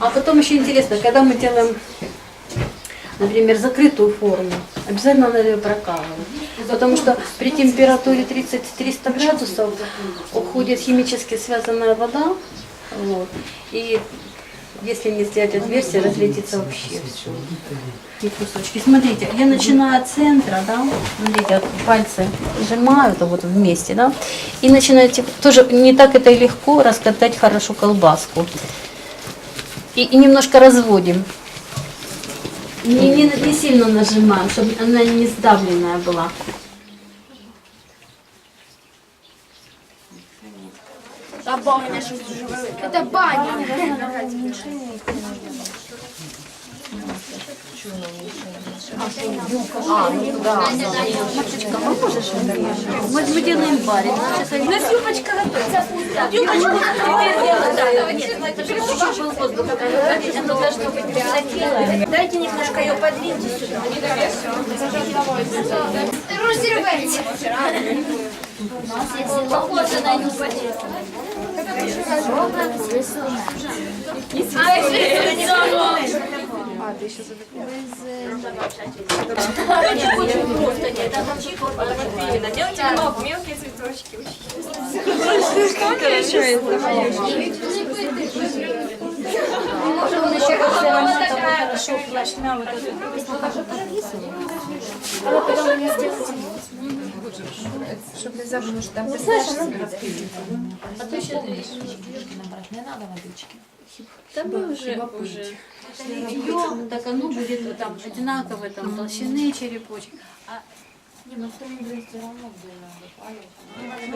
А потом еще интересно, когда мы делаем, например, закрытую форму, обязательно надо ее прокалывать. Потому что при температуре 30-300 градусов уходит химически связанная вода, вот, и если не сделать отверстие, разлетится вообще все. И кусочки. Смотрите, я начинаю от центра, да, смотрите, пальцы сжимаю это вот вместе, да, и начинаю, типа, тоже не так это и легко раскатать хорошо колбаску. И, и немножко разводим. Не, не, не сильно нажимаем, чтобы она не сдавленная была. Та баня, що Це баня. Мы, мы делаем барик. У нас юбочка готова. Юбочку белое. Дайте немножко ее подвиньте сюда. Розірветься. Похоже на юбочку. Делайте немного мелкие цветочки. Может, он еще там хорошо плашмя вот эту. Щоб не забули, що там писаєш. А то еще Не треба водички. Да мы уже, уже. Ее, так оно будет там одинаковой там толщины черепочек. А ну,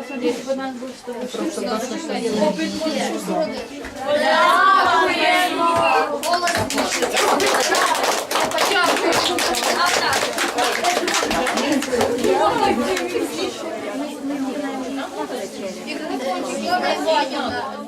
смотри, если бы нас был что-то. Мікрофончик, добре, Ваня.